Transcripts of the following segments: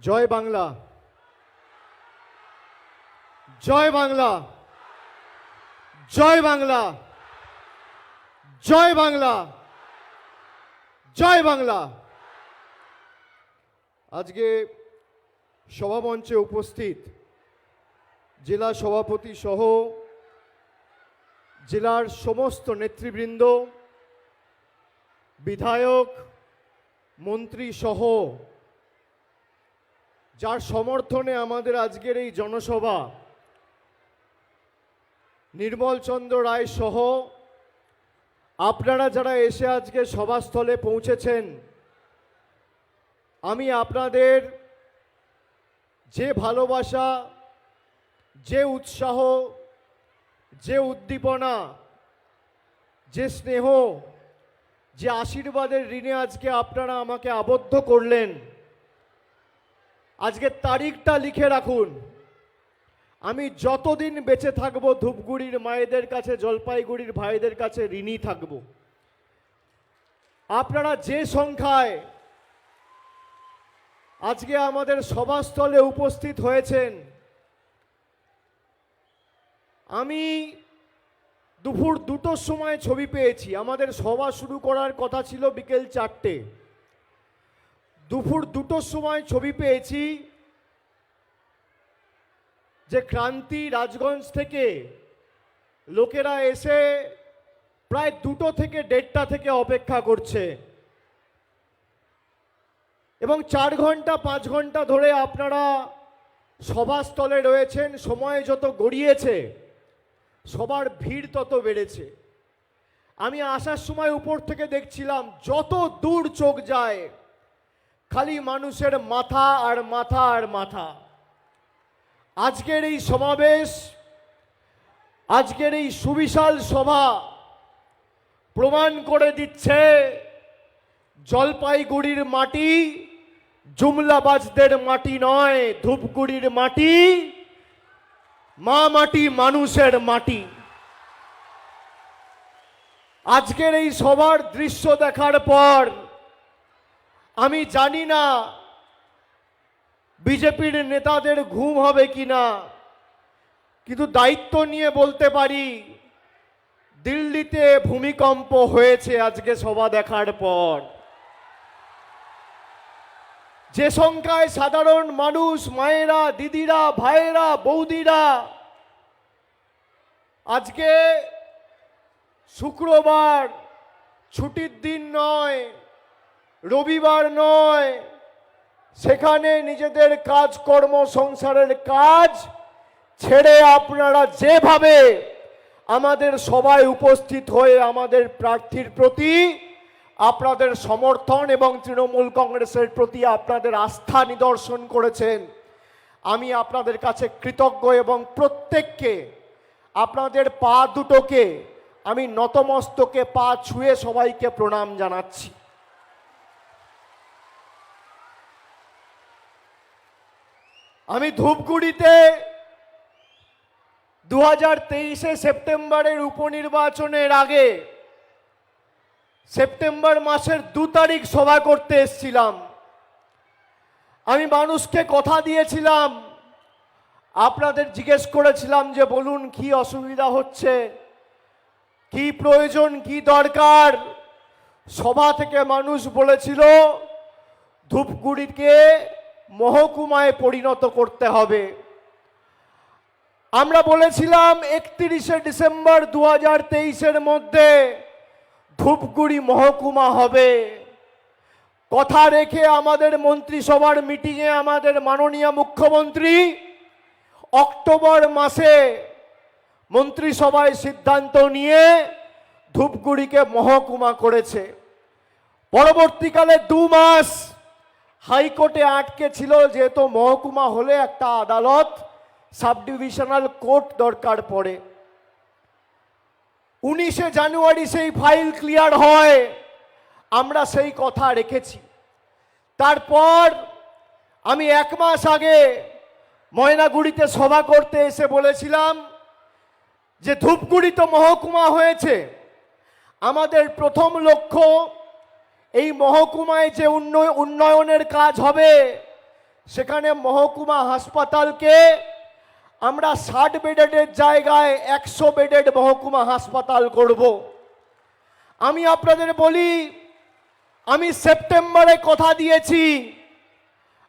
জয় বাংলা। জয় বাংলা। জয় বাংলা। জয় বাংলা। জয় বাংলা। আজকে সভামঞ্চে উপস্থিত জেলা সভাপতি সহ জেলার সমস্ত নেতৃবৃন্দ, বিধায়ক, মন্ত্রী সহ যার সমর্থনে আমাদের আজকের এই জনসভা, নির্মল চন্দ্র রায় সহ আপনারা যারা এসে আজকে সভাস্থলে পৌঁছেছেন, আমি আপনাদের যে ভালোবাসা, যে উৎসাহ, যে উদ্দীপনা, যে স্নেহ, যে আশীর্বাদের ঋণে আজকে আপনারা আমাকে আবদ্ধ করলেন আজকে তারিখটা লিখে রাখুন। আমি যতদিন বেঁচে থাকব, ধূপগুড়ির মায়েদের কাছে, জলপাইগুড়ির ভাইদের কাছে ঋণী থাকব। আপনারা যে সংখ্যায় আজকে আমাদের সভাস্থলে উপস্থিত হয়েছেন, আমি দুপুর দুটোর সময় ছবি পেয়েছি। আমাদের সভা শুরু করার কথা ছিল বিকেল চারটে। দুপুর দুটোর সময় ছবি পেয়েছি যে ক্রান্তি রাজগঞ্জ থেকে লোকেরা এসে প্রায় দুটো থেকে দেড়টা থেকে অপেক্ষা করছে। এবং চার ঘণ্টা, পাঁচ ঘণ্টা ধরে আপনারা সভাস্থলে রয়েছেন, সময় যত গড়িয়েছে, সবার ভিড় তত বেড়েছে। আমি আসার সময় উপর থেকে দেখছিলাম, যত দূর চোখ যায় খালি মানুষের মাথা আর মাথা আর মাথা। আজকের এই সমাবেশ, আজকের এই সুবিশাল সভা প্রমাণ করে দিচ্ছে জলপাইগুড়ির মাটি জুমলাবাজদের মাটি নয়, ধূপগুড়ির মাটি, মা মাটি, মানুষের মাটি। আজকের এই সবার দৃশ্য দেখার পর আমি জানি না বিজেপির নেতাদের ঘুম হবে কিনা, কিন্তু দায়িত্ব নিয়ে বলতে পারি, দিল্লিতে ভূমিকম্প হয়েছে আজকে সভা দেখার পর। যে সংখ্যায় সাধারণ মানুষ, মায়েরা, দিদিরা, ভাইয়েরা, বৌদিরা, আজকে শুক্রবার ছুটির দিন নয় রবিবার নয়, সেখানে নিজেদের কাজকর্ম, সংসারের কাজ ছেড়ে আপনারা যেভাবে আমাদের সবাই উপস্থিত হয়ে আমাদের প্রার্থীর প্রতি আপনাদের সমর্থন এবং তৃণমূল কংগ্রেসের প্রতি আপনাদের আস্থা নিদর্শন করেছেন, আমি আপনাদের কাছে কৃতজ্ঞ এবং প্রত্যেককে, আপনাদের পা দুটোকে, আমি নতমস্তকে পা ছুঁয়ে সবাইকে প্রণাম জানাচ্ছি। আমি ধূপগুড়িতে দু হাজার তেইশে সেপ্টেম্বরের উপনির্বাচনের আগে সেপ্টেম্বর মাসের দু তারিখ সভা করতে এসছিলাম। আমি মানুষকে কথা দিয়েছিলাম, আপনাদের জিজ্ঞেস করেছিলাম যে বলুন কি অসুবিধা হচ্ছে, কি প্রয়োজন, কি দরকার। সভা থেকে মানুষ বলেছিল, ধূপগুড়িকে মহকুমায় পরিণত করতে হবে। আমরা বলেছিলাম একত্রিশে ডিসেম্বর দু হাজার তেইশের মধ্যে ধূপগুড়ি মহকুমা হবে। কথা রেখে আমাদের মন্ত্রিসভার মিটিংয়ে আমাদের মাননীয় মুখ্যমন্ত্রী অক্টোবর মাসে মন্ত্রিসভায় সিদ্ধান্ত নিয়ে ধূপগুড়িকে মহকুমা করেছে। পরবর্তীকালে দু মাস হাইকোর্টে আটকে ছিল যেহেতু মহকুমা হলে একটা আদালত সাব ডিভিশনাল কোর্ট দরকার পড়ে। উনিশে জানুয়ারি সেই ফাইল ক্লিয়ার হয়, আমরা সেই কথা রেখেছি। তারপর আমি এক মাস আগে ময়নাগুড়িতে সভা করতে এসে বলেছিলাম যে ধূপগুড়ি তো মহকুমা হয়েছে, আমাদের প্রথম লক্ষ্য এই মহকুমায় যে উন্নয়- উন্নয়নের কাজ হবে, সেখানে মহকুমা হাসপাতালকে আমরা ষাট বেডেডের জায়গায় একশো বেডেড মহকুমা হাসপাতাল করব। আমি আপনাদের বলি, আমি সেপ্টেম্বরে কথা দিয়েছি,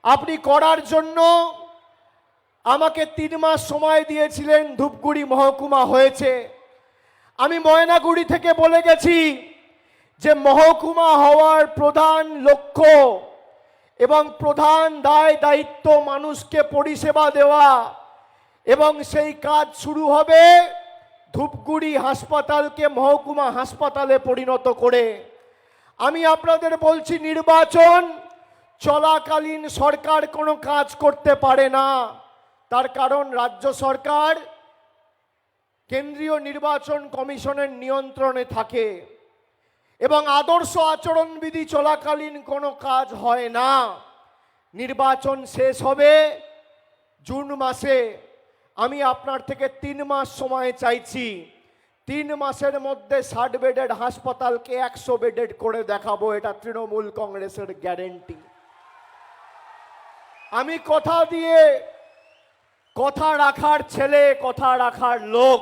আপনি করার জন্য আমাকে তিন মাস সময় দিয়েছিলেন, ধূপগুড়ি মহকুমা হয়েছে। আমি ময়নাগুড়ি থেকে বলে গেছি যে মহকুমা হওয়ার প্রধান লক্ষ্য এবং প্রধান দায় দায়িত্ব মানুষকে পরিষেবা দেওয়া এবং সেই কাজ শুরু হবে ধূপগুড়ি হাসপাতালকে মহকুমা হাসপাতালে পরিণত করে। আমি আপনাদের বলছি, নির্বাচন চলাকালীন সরকার কোনো কাজ করতে পারে না। তার কারণ রাজ্য সরকার কেন্দ্রীয় নির্বাচন কমিশনের নিয়ন্ত্রণে থাকে। এবং আদর্শ আচরণবিধি চলাকালীন কোনো কাজ হয় না। নির্বাচন শেষ হবে জুন মাসে। আমি আপনার থেকে তিন মাস সময় চাইছি। তিন মাসের মধ্যে ষাট বেডেড হাসপাতালকে একশো বেডেড করে দেখাবো, এটা তৃণমূল কংগ্রেসের গ্যারেন্টি। আমি কথা দিয়ে, কথা রাখার ছেলে, কথা রাখার লোক।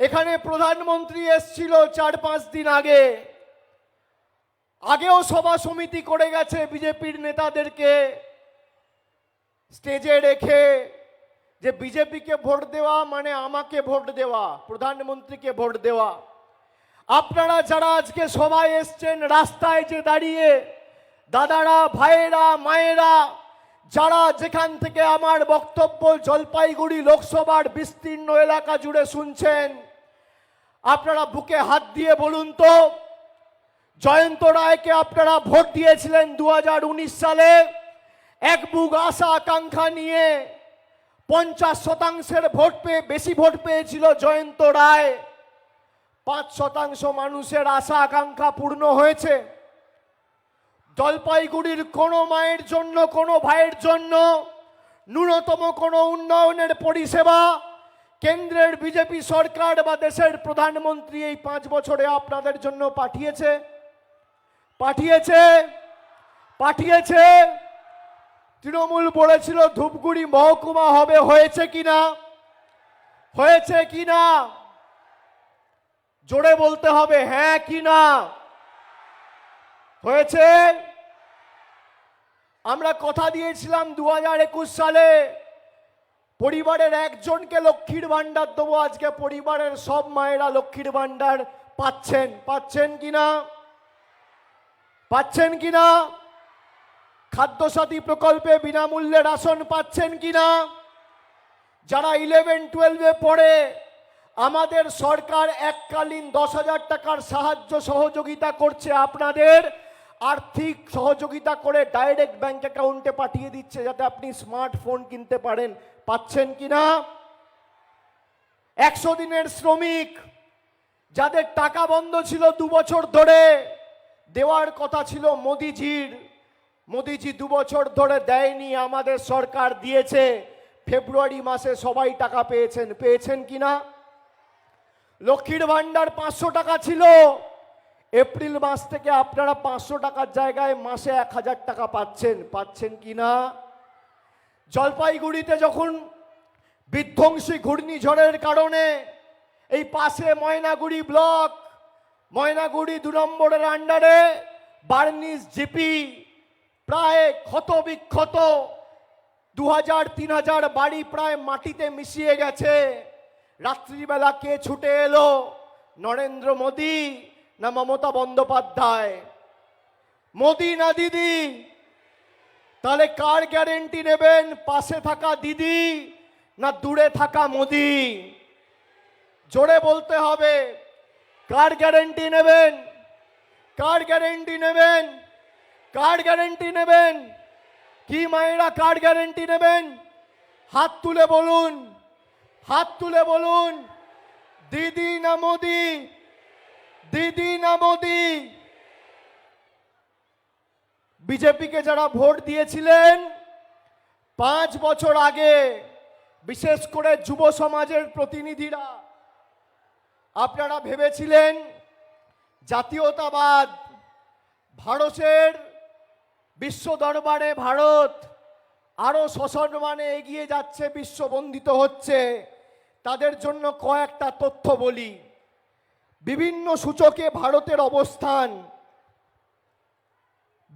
এখানে প্রধানমন্ত্রী এসছিল চার পাঁচ দিন আগে। আগেও সভা সমিতি করে গেছে বিজেপির নেতাদেরকে। স্টেজে রেখে যে বিজেপিকে ভোট দেওয়া মানে আমাকে ভোট দেওয়া, প্রধানমন্ত্রীকে ভোট দেওয়া। আপনারা যারা আজকে সবাই এসছেন, রাস্তায় যে দাঁড়িয়ে দাদারা, ভাইয়েরা, মায়েরা, যারা যেখান থেকে আমার বক্তব্য জলপাইগুড়ি লোকসভার বিস্তীর্ণ এলাকা জুড়ে শুনছেন আপনারা বুকে হাত দিয়ে বলুন তো, জয়ন্ত রায়কে আপনারা ভোট দিয়েছিলেন দু হাজার উনিশ সালে। এক বুক আশা আকাঙ্ক্ষা নিয়ে পঞ্চাশ শতাংশের ভোট পেয়ে, বেশি ভোট পেয়েছিল জয়ন্ত রায়। পাঁচ শতাংশ মানুষের আশা আকাঙ্ক্ষা পূর্ণ হয়েছে। জলপাইগুড়ির কোনো মায়ের জন্য, কোনো ভাইয়ের জন্য ন্যূনতম কোনো উন্নয়নের পরিষেবা কেন্দ্রের বিজেপি সরকার বা দেশের প্রধানমন্ত্রী এই পাঁচ বছরে আপনাদের জন্য পাঠিয়েছে? পাঠিয়েছে? পাঠিয়েছে? তৃণমূল বলেছিল ধূপগুড়ি মহকুমা হবে, হয়েছে কিনা হয়েছে কিনা জোরে বলতে হবে হ্যাঁ কি না? হয়েছে? আমরা কথা দিয়েছিলাম দু হাজার একুশ সালে। পরিবারের একজনকে লক্ষ্মীর ভাণ্ডার দেবো। আজকে পরিবারের সব মায়েরা লক্ষ্মীর ভাণ্ডার পাচ্ছেন। পাচ্ছেন কিনা পাচ্ছেন কিনা খাদ্যসাথী প্রকল্পে বিনামূল্যে রাশন পাচ্ছেন কিনা যারা ইলেভেন টুয়েলভে পড়ে, আমাদের সরকার এককালীন দশ হাজার টাকার সাহায্য সহযোগিতা করছে আপনাদের। আর্থিক সহযোগিতা করে ডাইরেক্ট ব্যাংক অ্যাকাউন্টে পাঠিয়ে দিচ্ছে যাতে আপনি স্মার্টফোন কিনতে পারেন। পাচ্ছেন কিনা? একশো দিনের শ্রমিক, যাদের টাকা বন্ধ ছিল দু বছর ধরে, দেওয়ার কথা ছিল মোদিজির। মোদিজি দু বছর ধরে দেয়নি, আমাদের সরকার দিয়েছে। ফেব্রুয়ারি মাসে সবাই টাকা পেয়েছেন। পেয়েছেন কিনা? লক্ষ্মীর ভাণ্ডার পাঁচশো টাকা ছিল। এপ্রিল মাস থেকে আপনারা পাঁচশো টাকার জায়গায় মাসে এক হাজার টাকা পাচ্ছেন। পাচ্ছেন কি না জলপাইগুড়িতে যখন বিধ্বংসী ঘূর্ণিঝড়ের কারণে এই পাশে ময়নাগুড়ি ব্লক, ময়নাগুড়ি দু নম্বরের আন্ডারে বার্নিস জিপি প্রায় ক্ষত বিক্ষত দু হাজার তিন হাজার বাড়ি প্রায় মাটিতে মিশিয়ে গেছে। রাত্রিবেলা কে ছুটে এলো? নরেন্দ্র মোদী না মমতা বন্দ্যোপাধ্যায়? মোদী না দিদি? তাহলে কার গ্যারেন্টি নেবেন? পাশে থাকা দিদি না দূরে থাকা মোদি? জোরে বলতে হবে। কার গ্যারেন্টি নেবেন? কার গ্যারেন্টি নেবেন? কার গ্যারেন্টি নেবেন? কি মায়েরা কার গ্যারেন্টি নেবেন? হাত তুলে বলুন। হাত তুলে বলুন। দিদি না মোদি? দিদি না মোদি? বিজেপিকে যারা ভোট দিয়েছিলেন, পাঁচ বছর আগে, বিশেষ করে যুব সমাজের প্রতিনিধিরা, আপনারা ভেবেছিলেন জাতীয়তাবাদ, ভারতের বিশ্ব দরবারে ভারত আরও সসম্মানে এগিয়ে যাচ্ছে বিশ্ববন্দিত হচ্ছে, তাদের জন্য কয়েকটা তথ্য বলি। বিভিন্ন সূচকে ভারতের অবস্থান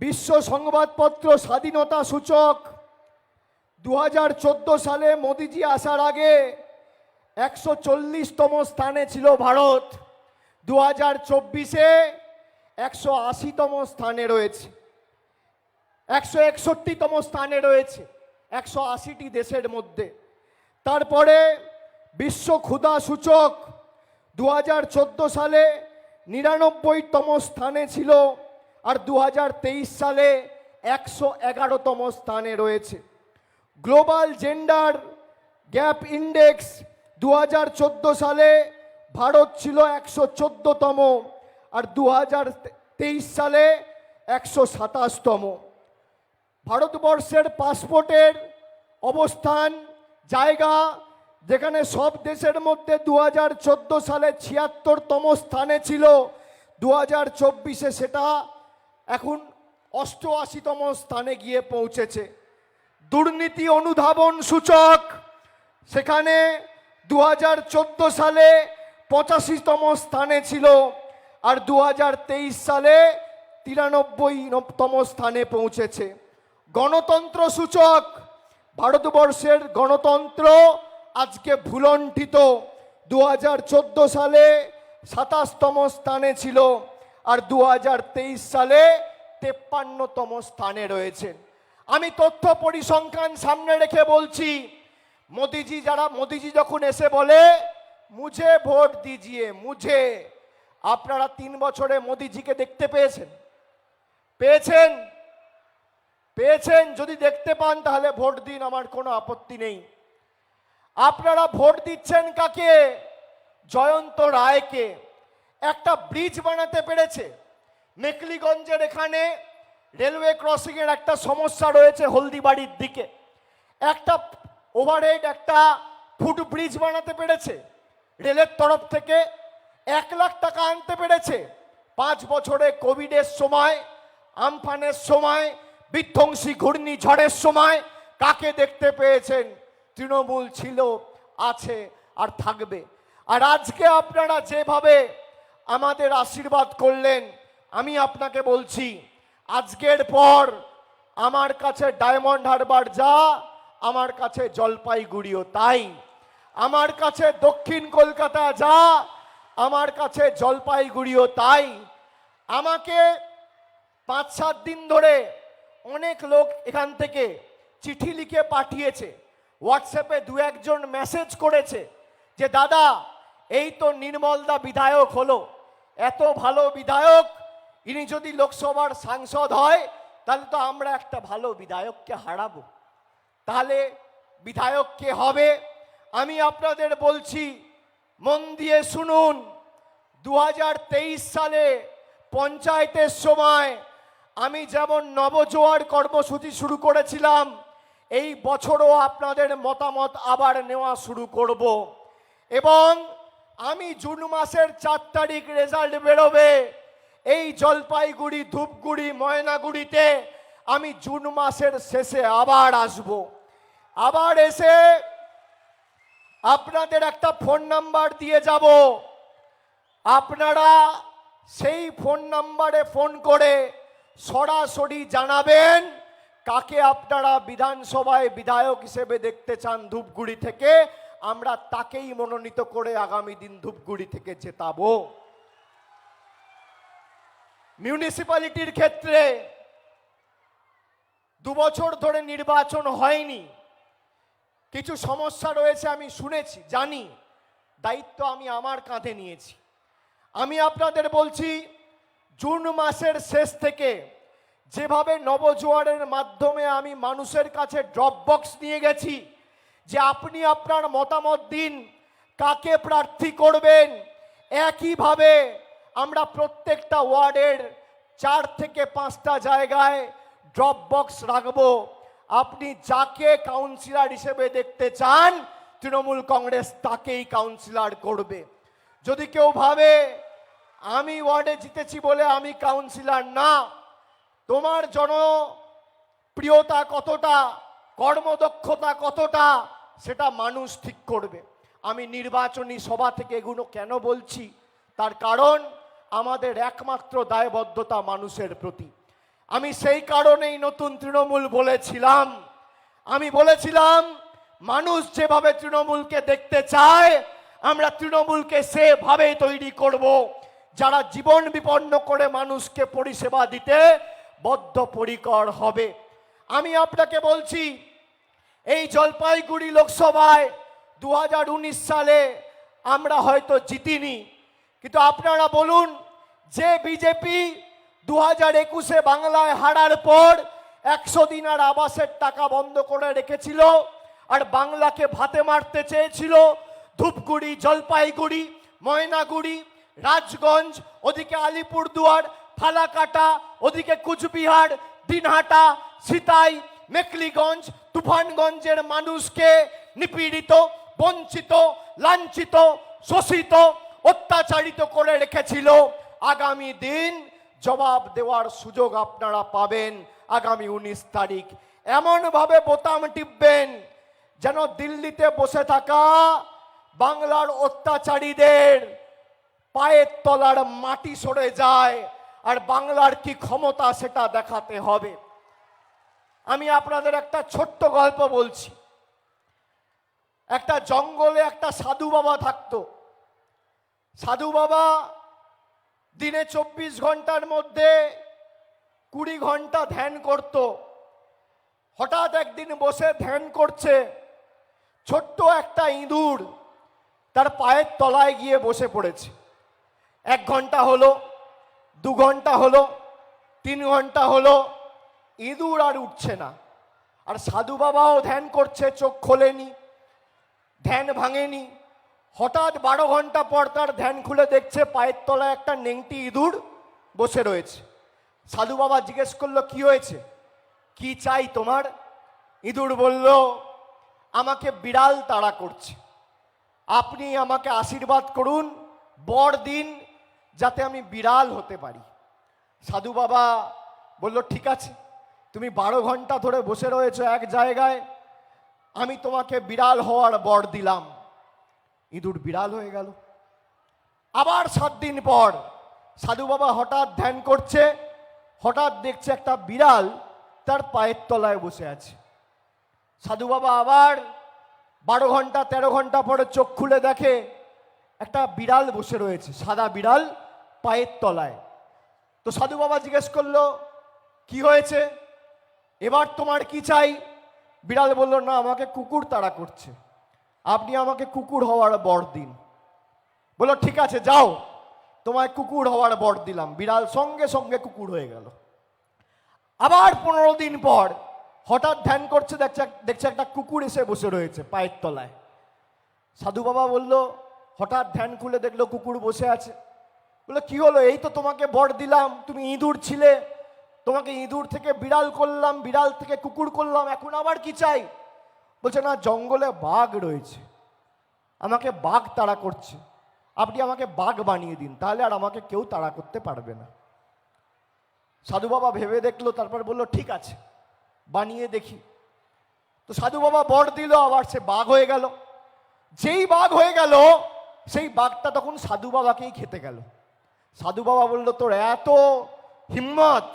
বিশ্ব সংবাদপত্র স্বাধীনতা সূচক দু হাজার চোদ্দ সালে মোদিজি আসার আগে একশো চল্লিশতম স্থানে ছিল ভারত। দু হাজার চব্বিশে একশো আশিতম স্থানে রয়েছে। একশো একষট্টিতম স্থানে রয়েছে। একশো আশিটি দেশের মধ্যে। তারপরে বিশ্ব ক্ষুধা সূচক দু হাজার চোদ্দ সালে নিরানব্বইতম স্থানে ছিল আর দু হাজার তেইশ সালে একশো এগারোতম স্থানে রয়েছে। গ্লোবাল জেন্ডার গ্যাপ ইন্ডেক্স দু হাজার চোদ্দ সালে ভারত ছিল একশো চোদ্দোতম আর দু হাজার তেইশ সালে একশো সাতাশতম। ভারতবর্ষের পাসপোর্টের অবস্থান, জায়গা, যেখানে সব দেশের মধ্যে দু হাজার চোদ্দ সালে ছিয়াত্তরতম স্থানে ছিল দু হাজার চব্বিশে সেটা এখন অষ্টআশিতম স্থানে গিয়ে পৌঁছেছে। দুর্নীতি অনুধাবন সূচক। সেখানে দু হাজার চোদ্দ সালে পঁচাশিতম স্থানে ছিল আর দু হাজার তেইশ সালে তিরানব্বইতম স্থানে পৌঁছেছে। গণতন্ত্র সূচক। ভারতবর্ষের গণতন্ত্র আজকে ভুলণ্ঠিত দু হাজার চোদ্দ সালে সাতাশতম স্থানে ছিল। আর দু হাজার তেইশ সালে তেপ্পান্নতম স্থানে রয়েছেন। আমি তথ্য পরিসংখ্যান সামনে রেখে বলছি, মোদিজি যারা, মোদিজি যখন এসে বলে, মুঝে ভোট দিজিয়ে, মুঝে। আপনারা তিন বছরে মোদিজিকে দেখতে পেয়েছেন। পেয়েছেন? পেয়েছেন? যদি দেখতে পান, তাহলে ভোট দিন, আমার কোনো আপত্তি নেই। আপনারা ভোট দিচ্ছেন কাকে? জয়ন্ত রায়কে। একটা ব্রিজ বানাতে পেরেছে। মেকলিগঞ্জের এখানে রেলওয়ে ক্রসিং এর একটা সমস্যা রয়েছে হলদিবাড়ির দিকে। একটা ওভারহেড, একটা ফুট ব্রিজ বানাতে পেরেছে। রেলের তরফ থেকে এক লাখ টাকা আনতে পেরেছে। পাঁচ বছরে কোভিডের সময়, আমফানের সময়, বিধ্বংসী ঘূর্ণিঝড়ের সময় কাকে দেখতে পেয়েছেন? তৃণমূল ছিল, আছে আর থাকবে। আর আজকে আপনারা যেভাবে আমাদের আশীর্বাদ করলেন। আমি আপনাকে বলছি, আজকের পর আমার কাছে ডায়মন্ড হারবার যা, আমার কাছে জলপাইগুড়িও তাই। আমার কাছে দক্ষিণ কলকাতা যা, আমার কাছে জলপাইগুড়িও তাই। আমাকে পাঁচ সাত দিন ধরে অনেক লোক এখান থেকে চিঠি লিখে পাঠিয়েছে হোয়াটসঅ্যাপে দু একজন মেসেজ করেছে যে, দাদা, এই তো নির্মলদা বিধায়ক হলো। এত ভালো বিধায়ক, ইনি যদি লোকসভার সাংসদ হয়, তাহলে তো আমরা একটা ভালো বিধায়ককে হারাবো। তাহলে বিধায়ক কে হবে? আমি আপনাদের বলছি, মন দিয়ে শুনুন দু হাজার তেইশ সালে পঞ্চায়েতের সময় আমি যেমন নবজোয়ার কর্মসূচি শুরু করেছিলাম, এই বছরও আপনাদের মতামত আবার নেওয়া শুরু করব। এবং আমি জুন মাসের চার তারিখ রেজাল্ট বেরোবে। এই জলপাইগুড়ি, ধূপগুড়ি, ময়নাগুড়িতে আমি জুন মাসের শেষে আবার আসব। আবার এসে আপনাদের একটা ফোন নাম্বার দিয়ে যাব। আপনারা সেই ফোন নাম্বারে ফোন করে সরাসরি জানাবেন কাকে আপনারা বিধানসভায় বিধায়ক হিসেবে দেখতে চান ধূপগুড়ি থেকে। আমরা তাকেই মনোনীত করে আগামী দিন ধূপগুড়ি থেকে জেতাবো। মিউনিসিপ্যালিটির ক্ষেত্রে দু বছর ধরে নির্বাচন হয়নি। কিছু সমস্যা রয়েছে আমি শুনেছি, জানি। দায়িত্ব আমি আমার কাঁধে নিয়েছি। আমি আপনাদের বলছি, জুন মাসের শেষ থেকে যেভাবে নবজোয়ারের মাধ্যমে আমি মানুষের কাছে ড্রপ বক্স নিয়ে গেছি যে আপনি আপনার মতামত দিন, কাকে প্রার্থী করবেন, একইভাবে আমরা প্রত্যেকটা ওয়ার্ডের চার থেকে পাঁচটা জায়গায় ড্রপ বক্স রাখব। আপনি যাকে কাউন্সিলর হিসেবে দেখতে চান, তৃণমূল কংগ্রেস তাকেই কাউন্সিলর করবে। যদি কেউ ভাবে, আমি ওয়ার্ডে জিতেছি বলে আমি কাউন্সিলর না, তোমার জন প্রিয়তা কতটা, কর্মদক্ষতা কতটা সেটা মানুষ ঠিক করবে। আমি নির্বাচনী সভা থেকে এগুলো কেন বলছি? তার কারণ আমাদের একমাত্র দায়বদ্ধতা মানুষের প্রতি। আমি সেই কারণেই নতুন তৃণমূল বলেছিলাম। আমি বলেছিলাম, মানুষ যেভাবে তৃণমূলকে দেখতে চায়, আমরা তৃণমূলকে সেভাবেই তৈরি করব। যারা জীবন বিপন্ন করে মানুষকে পরিষেবা দিতে বদ্ধপরিকর হবে। আমি আপনাকে বলছি এই জলপাইগুড়ি লোকসভায় দু হাজার উনিশ সালে আমরা হয়তো জিতিনি। কিন্তু আপনারা বলুন, যে বিজেপি দু হাজার একুশে বাংলায় হারার পর একশো দিনার আবাসের টাকা বন্ধ করে রেখেছিল আর বাংলাকে ভাতে মারতে চেয়েছিল ধূপগুড়ি, জলপাইগুড়ি, ময়নাগুড়ি, রাজগঞ্জ, ওদিকে আলিপুরদুয়ার, ফালাকাটা, ওদিকে কুচবিহার, দিনহাটা, সিতাই মেকলিগঞ্জ তুফানগঞ্জের মানুষকে নিপীড়িত, বঞ্চিত, লাঞ্ছিত, শোষিত, অত্যাচারিত করে রেখেছিল। আগামী দিন জবাব দেওয়ার সুযোগ আপনারা পাবেন আগামী উনিশ তারিখ। এমনভাবে বোতাম টিপবেন যেন দিল্লিতে বসে থাকা বাংলার অত্যাচারীদের পায়ের তলার মাটি সরে যায় আর বাংলার কি ক্ষমতা সেটা দেখাতে হবে। আমি আপনাদের একটা ছোট্ট গল্প বলছি। একটা জঙ্গলে একটা সাধু বাবা থাকতো। সাধু বাবা দিনে চব্বিশ ঘণ্টার মধ্যে কুড়ি ঘণ্টা ধ্যান করত। হঠাৎ একদিন বসে ধ্যান করছে ছোট্ট একটা ইঁদুর তার পায়ের তলায় গিয়ে বসে পড়েছে। এক ঘণ্টা হলো, দু ঘণ্টা হলো, তিন ঘণ্টা হলো ইঁদুর আর উঠছে না। আর সাধু বাবাও ধ্যান করছে, চোখ খোলেনি, ধ্যান ভাঙেনি। হঠাৎ বারো ঘণ্টা পর তার ধ্যান খুলে দেখছে পায়ের তলায় একটা নেংটি ইঁদুর বসে রয়েছে। সাধু বাবা জিজ্ঞেস করল, কি হয়েছে? কি চাই তোমার? ইঁদুর বলল, আমাকে বিড়াল তাড়া করছে। আপনি আমাকে আশীর্বাদ করুন, বর দিন, যাতে আমি বিড়াল হতে পারি। সাধু বাবা বলল, ঠিক আছে তুমি বারো ঘণ্টা ধরে বসে রয়েছো এক জায়গায়। আমি তোমাকে বিড়াল হওয়ার বর দিলাম। ইঁদুর বিড়াল হয়ে গেল। আবার সাত দিন পর সাধু বাবা হঠাৎ ধ্যান করছে, হঠাৎ দেখছে একটা বিড়াল তার পায়ের তলায় বসে আছে। সাধু বাবা আবার বারো ঘণ্টা, তেরো ঘণ্টা পরে চোখ খুলে দেখে একটা বিড়াল বসে রয়েছে, সাদা বিড়াল পায়ের তলায়। তো সাধু বাবা জিজ্ঞেস করল, কি হয়েছে? এবার তোমার কি চাই? বিড়াল বলল, না, আমাকে কুকুর তাড়া করছে। আপনি আমাকে কুকুর হওয়ার বর দিন। বলল, ঠিক আছে, যাও। তোমায় কুকুর হওয়ার বর দিলাম। বিড়াল সঙ্গে সঙ্গে কুকুর হয়ে গেল। আবার পনেরো দিন পর হঠাৎ ধ্যান করছে, দেখছে দেখছে একটা কুকুর এসে বসে রয়েছে পায়ের তলায়। সাধু বাবা বলল, হঠাৎ ধ্যান খুলে দেখল কুকুর বসে আছে। বলল, কি হলো? এই তো তোমাকে বর দিলাম। তুমি ইঁদুর ছিলে। তোমাকে ইঁদুর থেকে বিড়াল করলাম, বিড়াল থেকে কুকুর করলাম, এখন আবার কি চাই? বলছে, না, জঙ্গলে বাঘ রয়েছে। আমাকে বাঘ তাড়া করছে। আপনি আমাকে বাঘ বানিয়ে দিন, তাহলে আর আমাকে কেউ তাড়া করতে পারবে না। সাধু বাবা ভেবে দেখল, তারপর বলল, ঠিক আছে, বানিয়ে দেখি। তো সাধু বাবা বর দিল, আবার সে বাঘ হয়ে গেল। যেই বাঘ হয়ে গেল, সেই বাঘটা তখন সাধু বাবাকেই খেতে গেল। সাধু বাবা বলল, তোর এত হিম্মত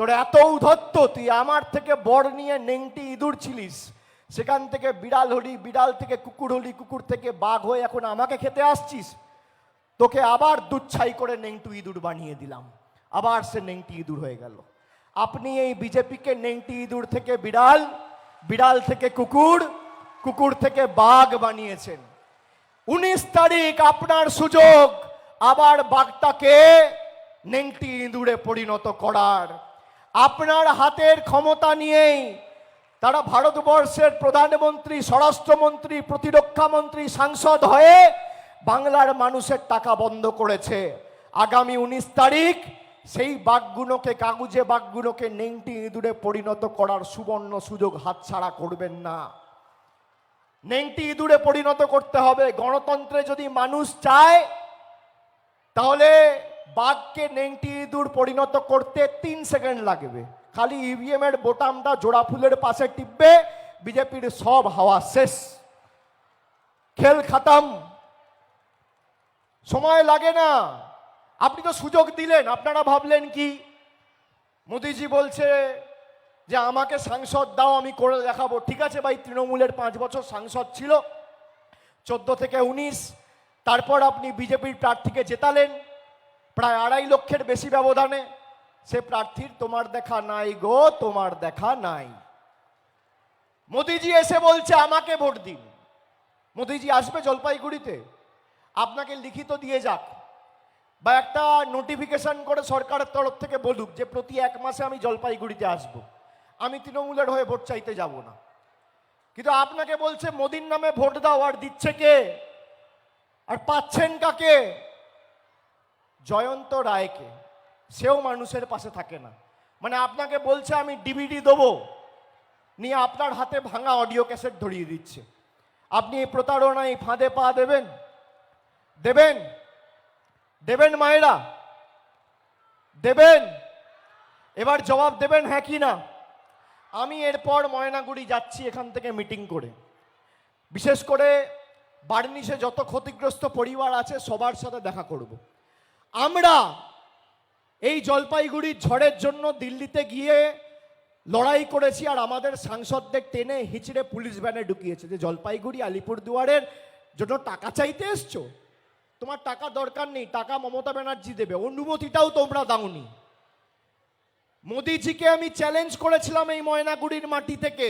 তোর এত উধত্ত তুই আমার থেকে বর নিয়ে নেংটি ইঁদুর ছিলিস। সেখান থেকে বিড়াল হলি, বিড়াল থেকে কুকুর হলি, কুকুর থেকে বাঘ হয়ে এখন আমাকে খেতে আসছিস। তোকে আবার দুচ্ছাই করে নেংটু ইঁদুর বানিয়ে দিলাম। আবার সে নেংটি ইঁদুর হয়ে গেল। আপনি এই বিজেপিকে নেংটি ইঁদুর থেকে বিড়াল বিড়াল থেকে কুকুর কুকুর থেকে বাঘ বানিয়েছেন। উনিশ তারিখ আপনার সুযোগ, আবার বাঘটাকে নেংটি ইঁদুরে পরিণত করার আপনার হাতের ক্ষমতা নিয়েই তারা ভারতবর্ষের প্রধানমন্ত্রী, স্বরাষ্ট্রমন্ত্রী, প্রতিরক্ষা মন্ত্রী, সাংসদ হয়ে বাংলার মানুষের টাকা বন্ধ করেছে। আগামী উনিশ তারিখ সেই বাঘগুলোকে, কাগুজে বাঘগুলোকে নেংটি ইঁদুরে পরিণত করার সুবর্ণ সুযোগ হাতছাড়া করবেন না। নেংটি ইঁদুরে পরিণত করতে হবে। গণতন্ত্রে যদি মানুষ চায়, তাহলে বাঘকে নেংটি ইঁদুর পরিণত করতে তিন সেকেন্ড লাগবে। খালি ইভিএম এর বোতামটা জোড়া ফুলের পাশে টিপবে, বিজেপির সব হাওয়া শেষ। খেল খাতাম। সময় লাগে না। আপনি তো সুযোগ দিলেন, আপনারা ভাবলেন কি? মোদিজি বলছে যে, আমাকে সাংসদ দাও, আমি করে দেখাবো। ঠিক আছে ভাই, তৃণমূলের পাঁচ বছর সাংসদ ছিল, চোদ্দ থেকে উনিশ। তারপর আপনি বিজেপির প্রার্থীকে জেতালেন। প্রায় আড়াই লক্ষের বেশি ব্যবধানে। সে প্রার্থীর তোমার দেখা নাই গো, তোমার দেখা নাই। মোদিজি এসে বলছে, আমাকে ভোট দিন। মোদিজি আসবে জলপাইগুড়িতে। আপনাকে লিখিত দিয়ে যাক বা একটা নোটিফিকেশন করে সরকারের তরফ থেকে বলুক যে প্রতি এক মাসে আমি জলপাইগুড়িতে আসব। আমি তৃণমূলের হয়ে ভোট চাইতে যাব না। কিন্তু আপনাকে বলছে, মোদির নামে ভোট দাও, আর দিচ্ছে কে? আর পাচ্ছেন কাকে? জয়ন্ত রায়কে, সেও মানুষের পাশে থাকে না। মানে আপনাকে বলছে, আমি ডিভিডি দেবো, নিয়ে আপনার হাতে ভাঙা অডিও ক্যাসেট ধরিয়ে দিচ্ছে। আপনি এই প্রতারণায় ফাঁদে পা দেবেন? দেবেন? দেবেন মায়েরা? দেবেন? এবার জবাব দেবেন হ্যাঁ কি না? আমি এরপর ময়নাগুড়ি যাচ্ছি এখান থেকে মিটিং করে। বিশেষ করে বার্নিশে যত ক্ষতিগ্রস্ত পরিবার আছে, সবার সাথে দেখা করব। আমরা এই জলপাইগুড়ির ঝড়ের জন্য দিল্লিতে গিয়ে লড়াই করেছি আর আমাদের সাংসদদের টেনে হিচড়ে পুলিশ ভ্যানে ঢুকিয়েছে যে জলপাইগুড়ি, আলিপুরদুয়ারের জন্য টাকা চাইতে এসছো? তোমার টাকা দরকার নেই, টাকা মমতা ব্যানার্জি দেবে। অনুমতিটাও তোমরা দাওনি। মোদিজিকে আমি চ্যালেঞ্জ করেছিলাম এই ময়নাগুড়ির মাটি থেকে।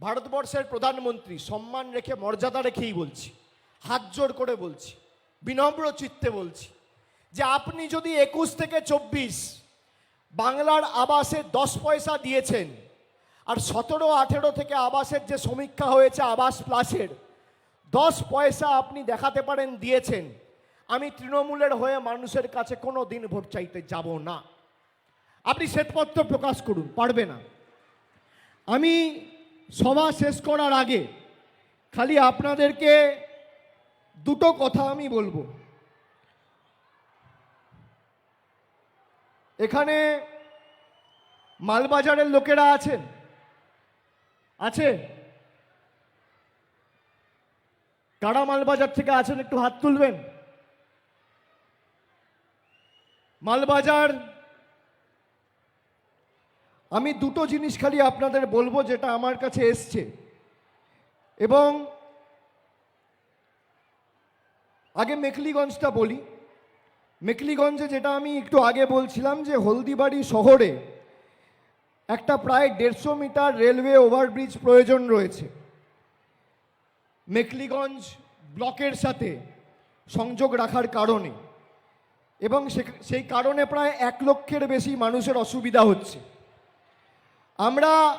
ভারতবর্ষের প্রধানমন্ত্রী, সম্মান রেখে, মর্যাদা রেখেই বলছি। হাত জোর করে বলছি। বিনম্র চিত্তে বলছি। যে আপনি যদি একুশ থেকে চব্বিশ বাংলার আবাসে দশ পয়সা দিয়েছেন, আর সতেরো, আঠেরো থেকে আবাসের যে সমীক্ষা হয়েছে আবাস প্লাসের, দশ পয়সা আপনি দেখাতে পারেন, দিয়েছেন, আমি তৃণমূলের হয়ে মানুষের কাছে কোনো দিন ভোট চাইতে যাব না। আপনি শ্বেতপত্র প্রকাশ করুন, পারবে না। আমি সভা শেষ করার আগে খালি আপনাদেরকে দুটো কথা আমি বলব। এখানে মালবাজারের লোকেরা আছেন। আছে? কারা মালবাজার থেকে আছেন একটু হাত তুলবেন। মালবাজার, আমি দুটো জিনিস খালি আপনাদের বলব যেটা আমার কাছে এসছে। এবং আগে মেখলিগঞ্জটা বলি। মেকলিগঞ্জে যেটা আমি একটু আগে বলছিলাম যে হলদিবাড়ি শহরে একটা প্রায় দেড়শো মিটার রেলওয়ে ওভারব্রিজ প্রয়োজন রয়েছে। মেকলিগঞ্জ ব্লকের সাথে সংযোগ রাখার কারণে এবং সেই কারণে প্রায় এক লক্ষের বেশি মানুষের অসুবিধা হচ্ছে। আমরা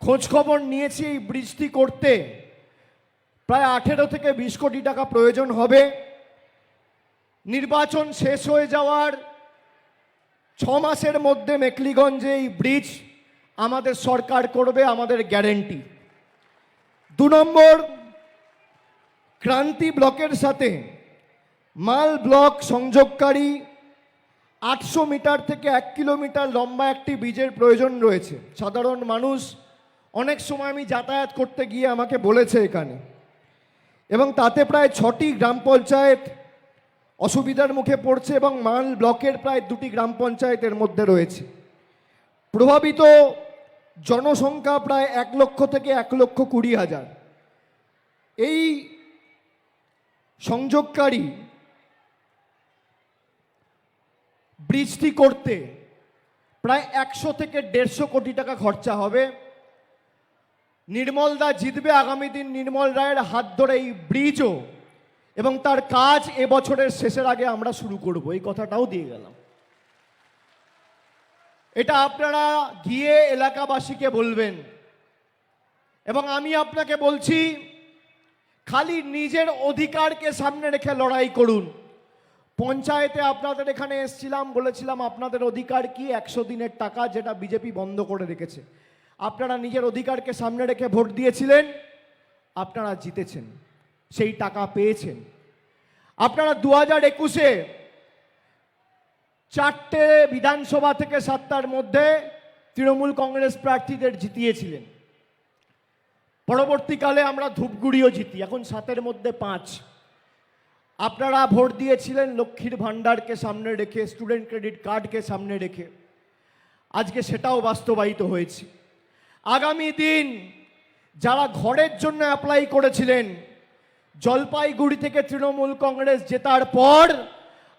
খোঁজখবর নিয়েছি এই ব্রিজটি করতে। প্রায় আঠেরো থেকে বিশ কোটি টাকা প্রয়োজন হবে। নির্বাচন শেষ হয়ে যাওয়ার ছ মাসের মধ্যে মেকলিগঞ্জে এই ব্রিজ আমাদের সরকার করবে, আমাদের গ্যারেন্টি। দু নম্বর, ক্রান্তি ব্লকের সাথে মাল ব্লক সংযোগকারী আটশো মিটার থেকে এক কিলোমিটার লম্বা একটি ব্রিজের প্রয়োজন রয়েছে। সাধারণ মানুষ অনেক সময় আমি যাতায়াত করতে গিয়ে আমাকে বলেছে এখানে। এবং তাতে প্রায় ছটি গ্রাম পঞ্চায়েত অসুবিধার মুখে পড়ছে এবং মাল ব্লকের প্রায় দুটি গ্রাম পঞ্চায়েতের মধ্যে রয়েছে। প্রভাবিত জনসংখ্যা প্রায় এক লক্ষ থেকে এক লক্ষ কুড়ি হাজার। এই সংযোগকারী ব্রিজটি করতে প্রায় একশো থেকে দেড়শো কোটি টাকা খরচা হবে। নির্মল দা জিতবে আগামী দিন। নির্মল রায়ের হাত ধরে এই ব্রিজও এবং তার কাজ এবছরের শেষের আগে আমরা শুরু করব। এই কথাটাও দিয়ে গেলাম। এটা আপনারা গিয়ে এলাকাবাসীকে বলবেন। এবং আমি আপনাকে বলছি, খালি নিজের অধিকারকে সামনে রেখে লড়াই করুন। পঞ্চায়েতে আপনাদের এখানে এসছিলাম, বলেছিলাম আপনাদের অধিকার কি? একশো দিনের টাকা যেটা বিজেপি বন্ধ করে রেখেছে। আপনারা নিজের অধিকারকে সামনে রেখে ভোট দিয়েছিলেন, আপনারা জিতেছেন। সেই টাকা পেয়েছেন। আপনারা দু হাজার একুশে চারটে বিধানসভা থেকে সাতটার মধ্যে তৃণমূল কংগ্রেস প্রার্থীদের জিতিয়েছিলেন। পরবর্তীকালে আমরা ধূপগুড়িও জিতি, এখন সাতের মধ্যে পাঁচ। আপনারা ভোট দিয়েছিলেন লক্ষ্মীর ভাণ্ডারকে সামনে রেখে, স্টুডেন্ট ক্রেডিট কার্ডকে সামনে রেখে। আজকে সেটাও বাস্তবায়িত হয়েছে। আগামী দিন যারা ঘরের জন্য অ্যাপ্লাই করেছিলেন জলপাইগুড়ি থেকে তৃণমূল কংগ্রেস জেতার পর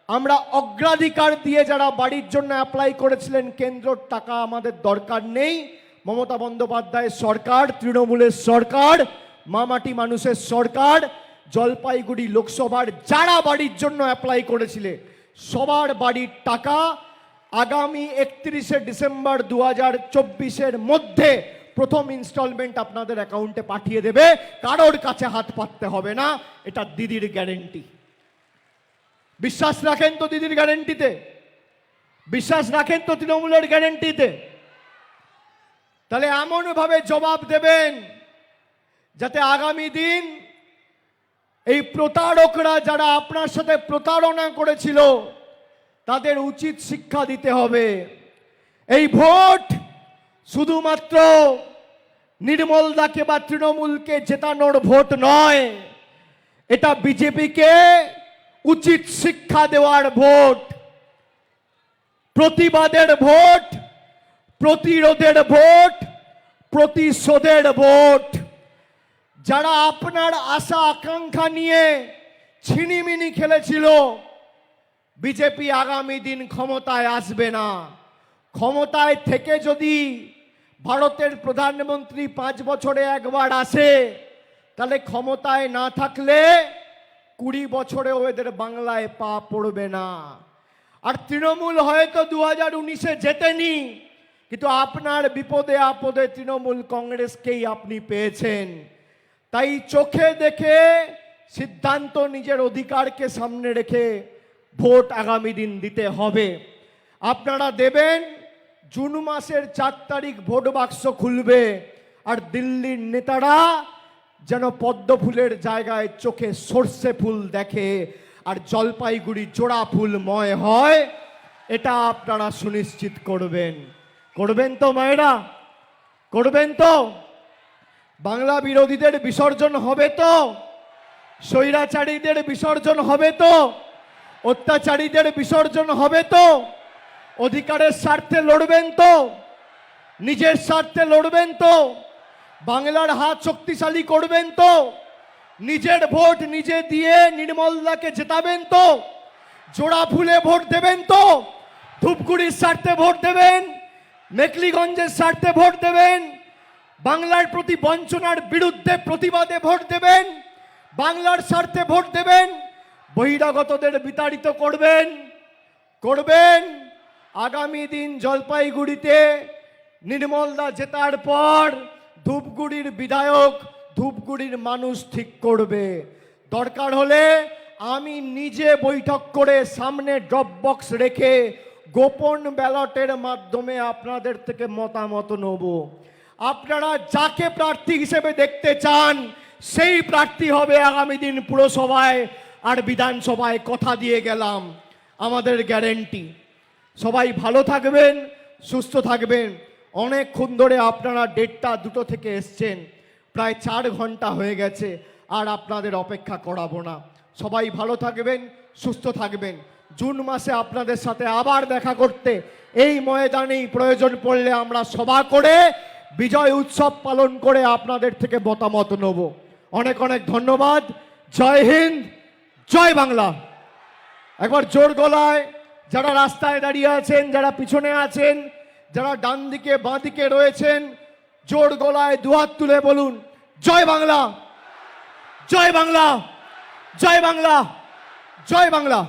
আমরা অগ্রাধিকার দিয়ে যারা বাড়ির জন্য অ্যাপ্লাই করেছিলেন কেন্দ্রর টাকা আমাদের দরকার নেই। মমতা বন্দ্যোপাধ্যায়ের সরকার, তৃণমূলের সরকার, মামাটি মানুষের সরকার, জলপাইগুড়ি লোকসভার যারা বাড়ির জন্য অ্যাপ্লাই করেছিলে, সবার বাড়ির টাকা আগামী একত্রিশে ডিসেম্বর দু হাজার মধ্যে প্রথম ইনস্টলমেন্ট আপনাদের অ্যাকাউন্টে পাঠিয়ে দেবে। কারোর কাছে হাত পাততে হবে না, এটা দিদির গ্যারেন্টি বিশ্বাস রাখেন তো দিদির গ্যারেন্টিতে বিশ্বাস রাখেন তো তৃণমূলের গ্যারেন্টিতে তাহলে এমনভাবে জবাব দেবেন, যাতে আগামী দিন এই প্রতারকরা যারা আপনার সাথে প্রতারণা করেছিল, তাদের উচিত শিক্ষা দিতে হবে। এই ভোট শুধুমাত্র নির্মল দাকে বা তৃণমূলকে জেতানোর ভোট নয়, এটা বিজেপিকে উচিত শিক্ষা দেওয়ার ভোট, প্রতিবাদের ভোট, প্রতিরোধের ভোট, প্রতিশোধের ভোট। যারা আপনার আশা, আকাঙ্ক্ষা নিয়ে ছিনিমিনি খেলেছিল, বিজেপি আগামী দিন ক্ষমতায় আসবে না। ক্ষমতায় থেকে যদি ভারতের প্রধানমন্ত্রী পাঁচ বছরে একবার আসে, তাহলে ক্ষমতায় না থাকলে কুড়ি বছরেও এদের বাংলায় পা পড়বে না। আর তৃণমূল হয়তো দু হাজার উনিশে জেতেনি, কিন্তু আপনার বিপদে আপদে তৃণমূল কংগ্রেসকেই আপনি পেয়েছেন। তাই চোখে দেখে সিদ্ধান্ত নিজের অধিকারকে সামনে রেখে ভোট আগামী দিন দিতে হবে। আপনারা দেবেন জুন মাসের চার তারিখ ভোট বাক্স খুলবে আর দিল্লির নেতারা যেন পদ্ম ফুলের জায়গায় চোখে সর্ষে ফুল দেখে আর জলপাইগুড়ি জোড়া ফুলময় হয়, এটা আপনারা সুনিশ্চিত করবেন। করবেন তো মায়েরা? করবেন তো? বাংলা বিরোধীদের বিসর্জন হবে তো? স্বৈরাচারীদের বিসর্জন হবে তো? অত্যাচারীদের বিসর্জন হবে তো? অধিকারের স্বার্থে লড়বেন তো। নিজের স্বার্থে লড়বেন তো। বাংলার হাত শক্তিশালী করবেন তো। নিজের ভোট নিজে দিয়ে নির্মলদাকে জেতাবেন তো। জোড়া ফুলে ভোট দেবেন তো। ধূপগুড়ির স্বার্থে ভোট দেবেন। মেকলিগঞ্জের স্বার্থে ভোট দেবেন। বাংলার প্রতি বঞ্চনার বিরুদ্ধে প্রতিবাদে ভোট দেবেন। বাংলার স্বার্থে ভোট দেবেন। বহিরাগতদের বিতাড়িত করবেন। করবেন। আগামী দিন জলপাইগুড়িতে নির্মলদা জেতার পর ধূপগুড়ির বিধায়ক ধূপগুড়ির মানুষ ঠিক করবে। দরকার হলে আমি নিজে বৈঠক করে সামনে ড্রপ বক্স রেখে গোপন ব্যালটের মাধ্যমে আপনাদের থেকে মতামত নেব। আপনারা যাকে প্রার্থী হিসেবে দেখতে চান, সেই প্রার্থী হবে আগামী দিন পুরসভায় আর বিধানসভায় কথা দিয়ে গেলাম। আমাদের গ্যারেন্টি। সবাই ভালো থাকবেন, সুস্থ থাকবেন। অনেকক্ষণ ধরে আপনারা দেড়টা, দুটো থেকে এসছেন। প্রায় চার ঘণ্টা হয়ে গেছে, আর আপনাদের অপেক্ষা করাবো না। সবাই ভালো থাকবেন, সুস্থ থাকবেন। জুন মাসে আপনাদের সাথে আবার দেখা করতে এই ময়দানেই প্রয়োজন পড়লে আমরা সভা করে বিজয় উৎসব পালন করে আপনাদের থেকে মতামত নেব। অনেক অনেক ধন্যবাদ। জয় হিন্দ, জয় বাংলা। একবার জোর গলায় যারা রাস্তায় দাঁড়িয়ে আছেন যারা পিছনে আছেন যারা ডান দিকে বাঁ দিকে রয়েছেন জোর গলায় দুহাত তুলে বলুন জয় বাংলা জয় বাংলা জয় বাংলা জয় বাংলা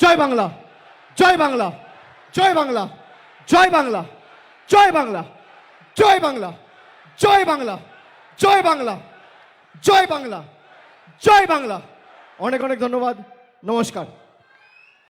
জয় বাংলা জয় বাংলা জয় বাংলা জয় বাংলা জয় বাংলা জয় বাংলা জয় বাংলা জয় বাংলা জয় বাংলা জয় বাংলা অনেক অনেক ধন্যবাদ নমস্কার